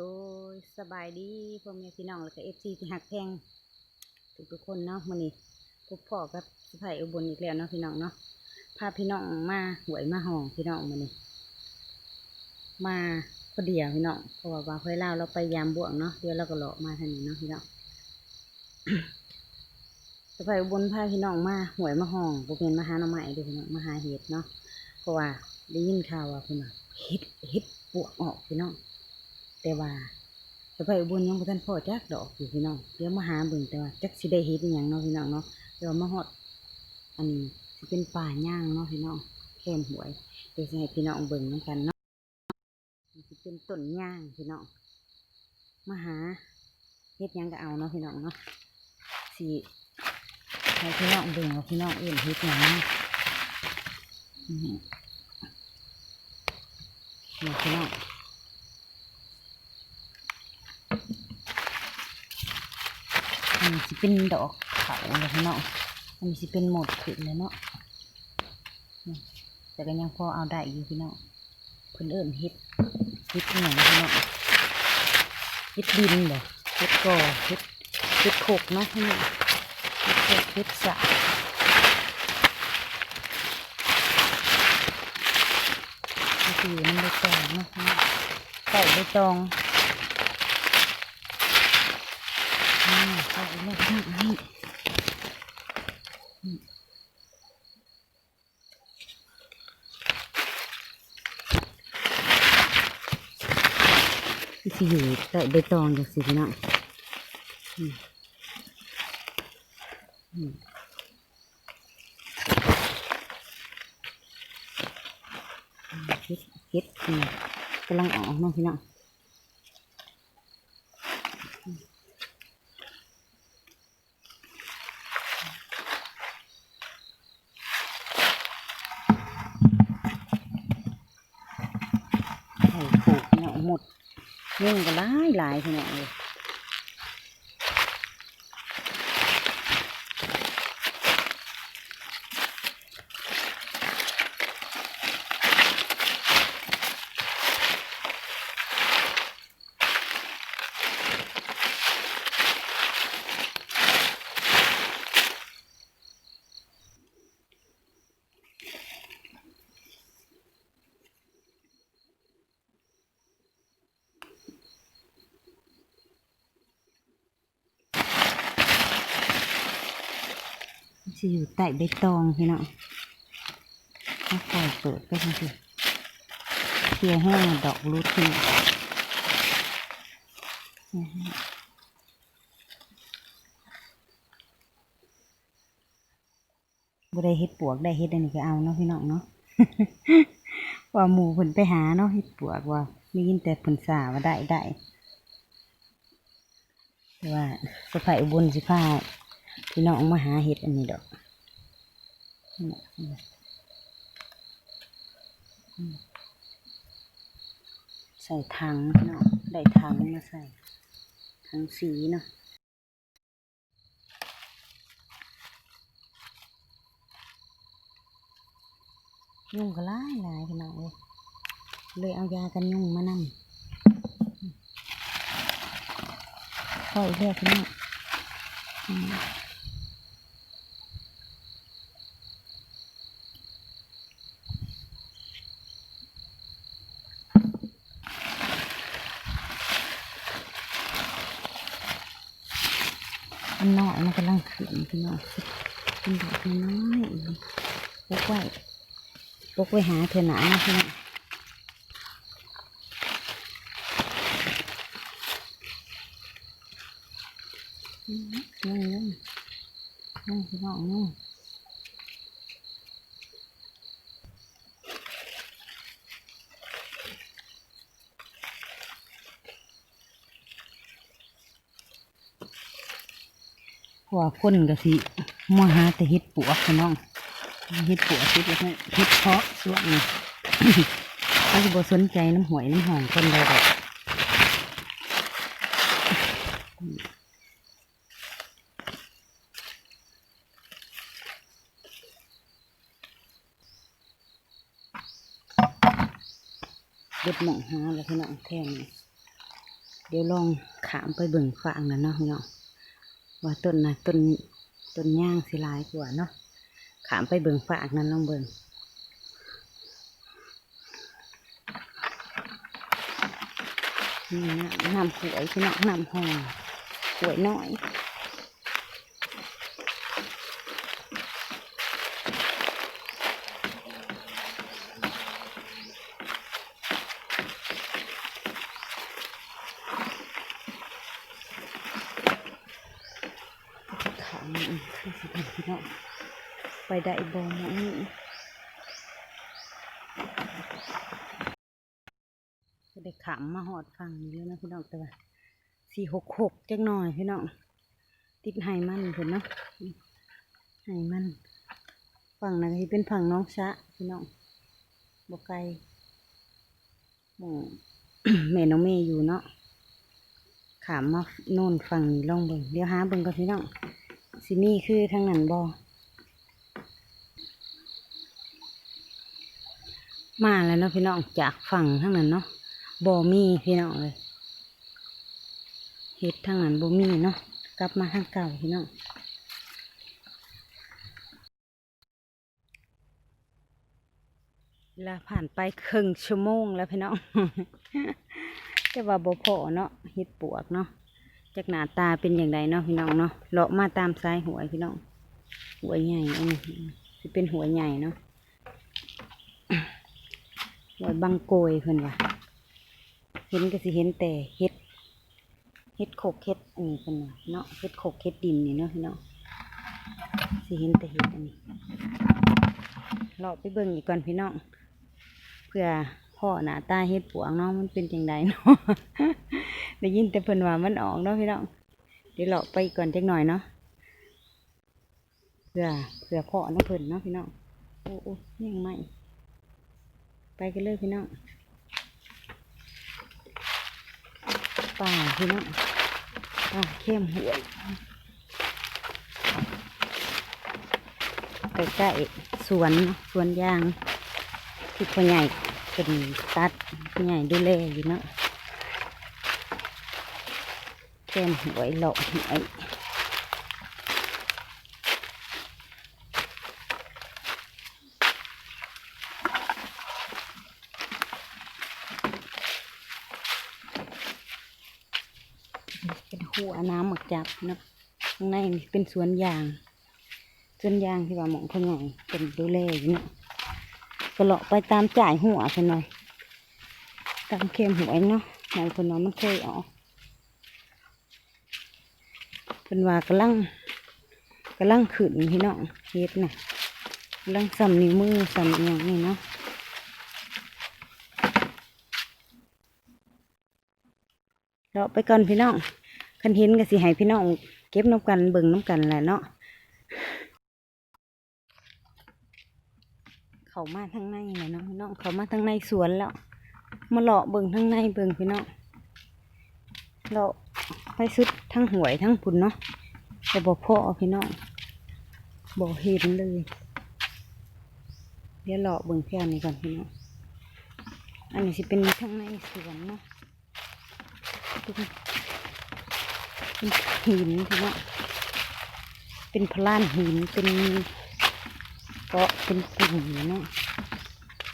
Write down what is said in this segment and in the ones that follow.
โอ้ยสบายดีพ่อแม่พี่น้องแล้วก็เอฟซีที่หักแพงทุกทุกคนเนาะมื้อนี้พบพ่อกับสไผอุบลอีกแล้วเนาะพี่น้องเนาะพาพี่น้องมาหวยมาห้องพี่น้องมื้อนี้มาพอเดียวพี่น้องเพราะว่าว่าค่อยเล่าเราไปยามบ่วงเนาะเดี๋ยวเราก็เลาะมาทางนี้เนาะพี่น้องสไผอุบลพาพี่น้องมาหวยมาห้องบ่เป็นมาหาหน่อไม้เด้อพี่น้องมาหาเห็ดเนาะเพราะว่าได้ยินข่าวว่าพี่น้องเห็ดเห็ดปวกออกพี่น้อง แต่ว่าสไปอุบลยังบ่ทันพ่อจักดอกอยู่พี่น้องเดี๋ยวมาหาเบิ่งแต่ว่าจักสิได้เฮ็ดอีหยังเนาะพี่น้องเนาะเดี๋ยวมาฮอดอันนี้สิเป็นป่าย่างเนาะพี่น้องแคมหวยเดี๋ยวสิให้พี่น้องเบิ่งนกันเนาะมันสิเป็นต้นย่างพี่น้องมาหาเฮ็ดยังก็เอาเนาะพี่น้องเนาะสิให้พี่น้องเบิ่งว่าพี่น้องเอื่นเฮ็ดยังเนาะอือนี่พี่น้อง อั นนี้สิเป็นดอกเขาเลยพี่น้องอันนี้สิเป็นหมดขึ้นเลยเนาะแต่ก็ยังพอเอาได้อยู่พี่เน้องเพิ่นเอิ้นเฮ็ดเฮ็ดหย่างพี่เน้องเฮ็ดดินเหรอเฮ็ดก่อเฮ็ดเฮ็ดโขกเนาะพี่เน้องเฮ็ดโขกเฮ็ดสะนี่คือมันใบตองเนาะใส่ใบตอง อ่าใส่เลยข้างนี้อืมที่อยู่ใต้ใบตองจังสิพี่น้องอืมอืมเฮ็ดเฮ็ดอืมกำลังออกเนาะพี่น้อง ไข่ผูกเนาะหมด ยุ่งก็หลายหลายพี่น้องเลย จะอยู่ใต้ใบตองพี่น้องถ้าปล่อยเปิดก็ทันทีเคลียร์แห้งดอกรูดขึ้นนะฮะบ่ได้เฮ็ดปวกได้เฮ็ดอันนี้ก็เอาเนาะพี่น้องเนาะว่าหมู่เพิ่นไปหาเนาะเฮ็ดปวกว่าไมียินแต่เพิ่นสาว่าได้ได้แต่ว่าสะพายอุบลสิพา พี่น้องมาหาเห็ดอันนี้ดอกใส่ถังพี่น้องได้ถังมาใส่ถังสีเนาะยุ่งก็หลายหลายพี่น้องเลยเลยเอายากันยุ่งมานำพออีกแล้วพี่น้อง มอันน้อยมันกำลังขึ้นพี่น้องเป็นดอกน้อยปกไว้ปกไว้หาเถอหนาพี่น้องนุ่งนุ่งนุ่งพี่น้องนุ่งเพราะ ว่าคนก็สิมาหาแต่เห็ดปวกพี่น้องเห็ดปวกเห็ดอะไรเห็ดเพาะส่วนนี้เขาจะบ่สนใจน้ำหวยน้ำหองคนใดดอกเด็ดหมองหาแล้วพี่น้องแท่งนี่เดี๋ยวลองขามไปเบิ่งฝางนะเนาะพี่น้อง ว่าต้นนะต้นต้นย่างสิลายกว่าเนาะขามไปเบิ่งฝากนั้นลองเบิ่งนี่นะน้ำหวยพี่น้องน้ำหอมหวยน้อย ขามนี่คือสิเป็นพี่น้อง ไปได้บ่หมอนี่ก็ได้ขามาหอดฟังเยอะนะพี่น้องแต่ว่าสี่หกหกจักหน่อยพี่น้องติดไห้มันเพิ่นเนาะไห้มันฝั่งนั้นที่เป็นฝั่งน้องชะพี่น้องบกไกลหมูแม่น้องเมย์อยู่เนาะขามมาโน่นฝั่งนี้ลองเบิ่งเดี๋ยวหาเบิ่งก่อนพี่น้องสิมีคือทางนั้นบอ มาแล้วเนาะพี่น้องจากฝั่งทางนั้นเนาะบอมีพี่น้องเลยเฮ็ดทางนั้นบอมีเนาะกลับมาทางเก่าพี่น้องเวลาผ่านไปครึ่งชั่วโมงแล้วพี่น้องแต่ว่าบ่พอเนาะเฮ็ดปวกเนาะจากหน้าตาเป็นอย่างไรเนาะพี่น้องเนาะเลาะมาตามซ้ายหัวพี่น้องหัวใหญ่อันนี้เป็นหัวใหญ่เนาะ หัวบังโกยเพิ่นว่าเห็นก็สิเห็นแต่เห็ดเห็ดโขกเห็ดอันนี้เพิ่นว่าเนาะเห็ดโขกเห็ดดินนี่เนาะพี่น้องสิเห็นแต่เห็ดอันนี้เลาะไปเบิ่งอีกก่อนพี่น้องเพื่อพ่อหน้าตาเห็ดปวงเนาะมันเป็นจังไดเนาะได้ยินแต่เพิ่นว่ามันออกเนาะพี่น้องเดี๋ยวเราไปก่อนจักหน่อยเนาะเพื่อเพื่อพาะน้ำเพิ่นเนาะพี่น้องโอ้โอ้ยังไม่ ไปกันเลยพี่น้องป่าพี่น้องป่าเข้มหวยใกล้ๆสวนสวนยางที่พ่อใหญ่เป็นตัดพ่อใหญ่ดูแลอยู่เนาะแก้มหวยหลอกหวย เป็นหัวน้ำหมักจับนะข้างในนี่เป็นสวนยาง สวนยางที่ว่าหมองพ่อใหญ่เป็นดูแลอยู่เนาะก็เลาะไปตามจ่ายหัวไปหน่อยตามเข้มหัวเนาะหมองคนว่ามันเคยออกเป็นว่ากำลังกำลังขึ้นพี่น้องเฮ็ดน่ะกำลังสำนิ้วมือสำอย่างนี้เนาะ เราไปก่อนพี่น้องคันเห็นก็สิให้พี่น้องเก็บน้ำกันเบิ่งน้ำกันแหละเนาะเขามาทางในเลยเนาะพี่น้องเขามาทางในสวนแล้ว มาเลาะเบิ่งทางในเบิ่งพี่น้องเลาไปสุดทั้งหวยทั้งปุ่นเนาะแต่บอกพ่อพี่น้องบอกเห็นเลย เดี๋ยวเลาะเบิ่งแค่นี้ก่อนพี่น้องอันนี้สิเป็นทั้งในสวนเนาะ เป็นเป็นหินพี่น้เป็นพลานหินเป็นเกาะเป็นปุ่มเนาะ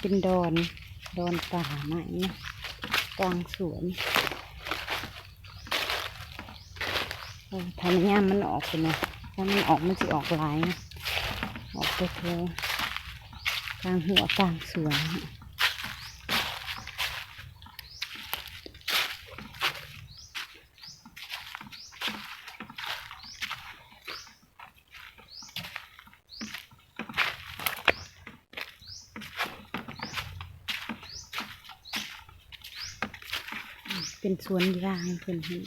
เป็นดอนดอนป่าไม้เนาะกลางสวนเออถ้านย่ามมันออกเป็นไงถ้ามันออกมันจะออกหลายนะออกไปเทกลางหัวกลางสวนนะ เป็นสวนยางเป็นเห็น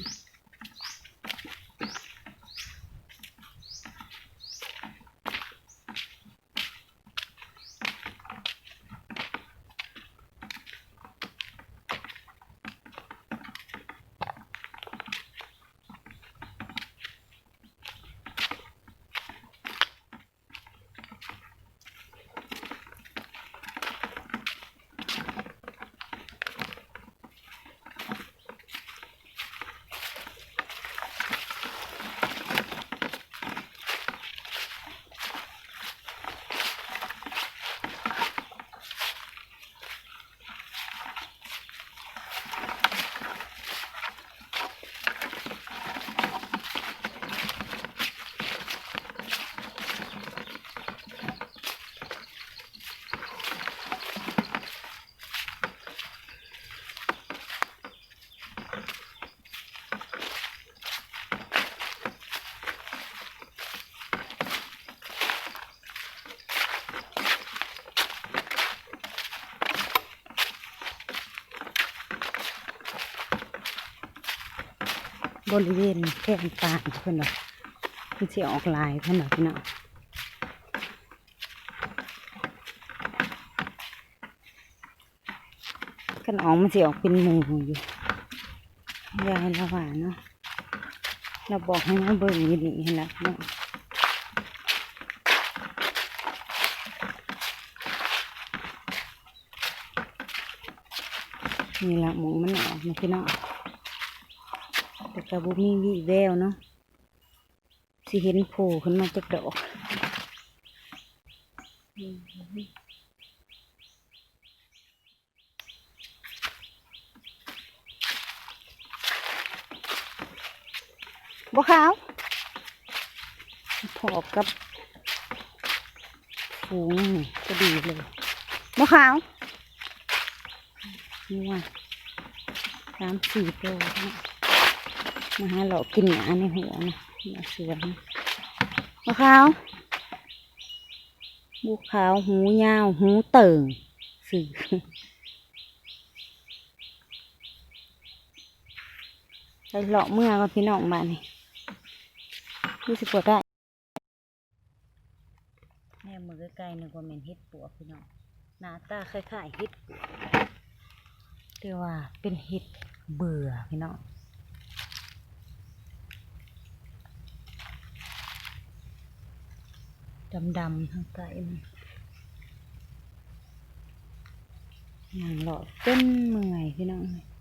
บริเวณแก้มปานเพื่อนว่าคือสิออกลายเพื่อนว่าพี่น้องกันออกมันสิออกเป็นหมูอยู่ยายละหว่าเนาะเราบอกให้มาเบิ่งอยู่นี่เห็นละเนาะนี่ละหมูมันออกนะพี่น้อง กระบุมีวีแววเนาะสิเห็นโผล่ขึ้นมาจากดอกบ่ขาวพอกับฝูงก็ดีเลยบ่ขาวนี่ว่าสามสี่ตัวนะ มาหาเรากินหมาในหัวนะมาสวนนะบ่ขาวบุขาวหูยาว หูเติ่งสื่อไปเลาะเมื่อก็พี่น้องมานี่รู้สึกปวดได้แม่มือใกล้ๆนึกว่าแม่นฮ็ดปวกพี่น้องหน้าตาคล้ายๆฮ็ดปวกแต่ว่าเป็นฮ็ดเบื่อพี่น้อง ดำดำทางใต้มันอย่างเลาะจนเมื่อยพี่น้องอย่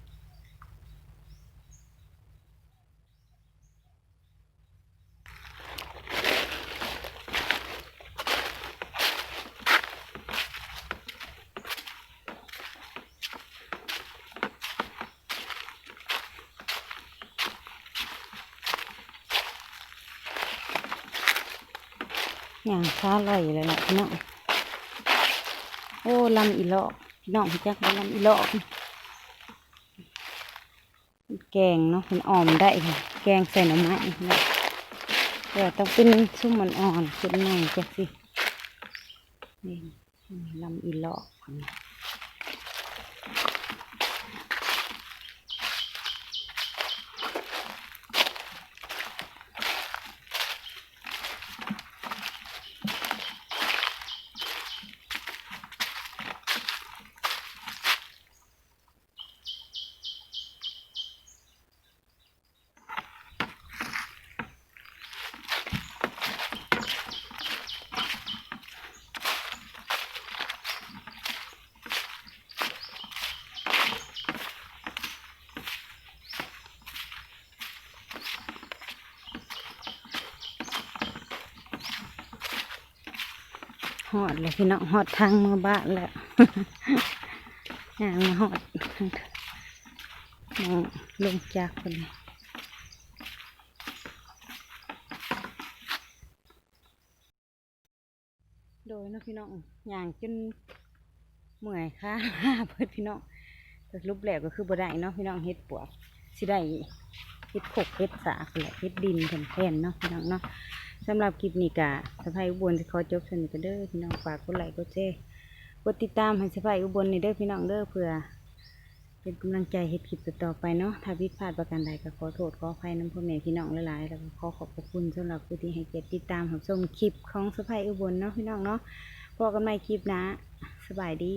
างช้าลอยเลยล่ะพี่น้องโอ้ลำอีหลอกพี่น้องพี่จักลำอีหลอกแกงเนาะเป็นอ่อมได้ค่ะแกงใส่หน่อไม้นะแต่ต้องเป็นชุ่มมันอ่อนๆขึ้นหน่อยจักสินี่ลำอีหลอกนี่ หอดเลยพี่น้องหอดทางมือบ้านแล้วย่างมาหอดมองลงจากคนนี้โดยนะพี่น้องย่างจนเมื่อยค่ะเพื่อนพี่น้องแต่รูปแหลกก็คือบ่ได้เนาะพี่น้องเฮ็ดปวกสิได้เฮ็ดขกเฮ็ดสากแหละเฮ็ดดินแผ่นๆเนาะพี่น้องเนาะ สำหรับคลิปนี้กะสะพายอุบลจะขอจบสนิทกันเด้อพี่น้องฝากกดไลค์กดแชร์กดติดตามให้สะพายอุบลนี่เด้อพี่น้องเด้อเพื่อ เป็นกำลังใจให้คลิปต่อไปเนาะถ้าผิดพลาดประการใดก็ขอโทษขออภัยน้ำพ่อแม่พี่น้องหลายๆแล้วก็ขอขอบพระคุณสำหรับผู้ที่ให้เกียรติติดตามรับชมคลิปของสะพายอุบลเนาะพี่น้องเนาะพบกันใหม่คลิปนะ สบายดี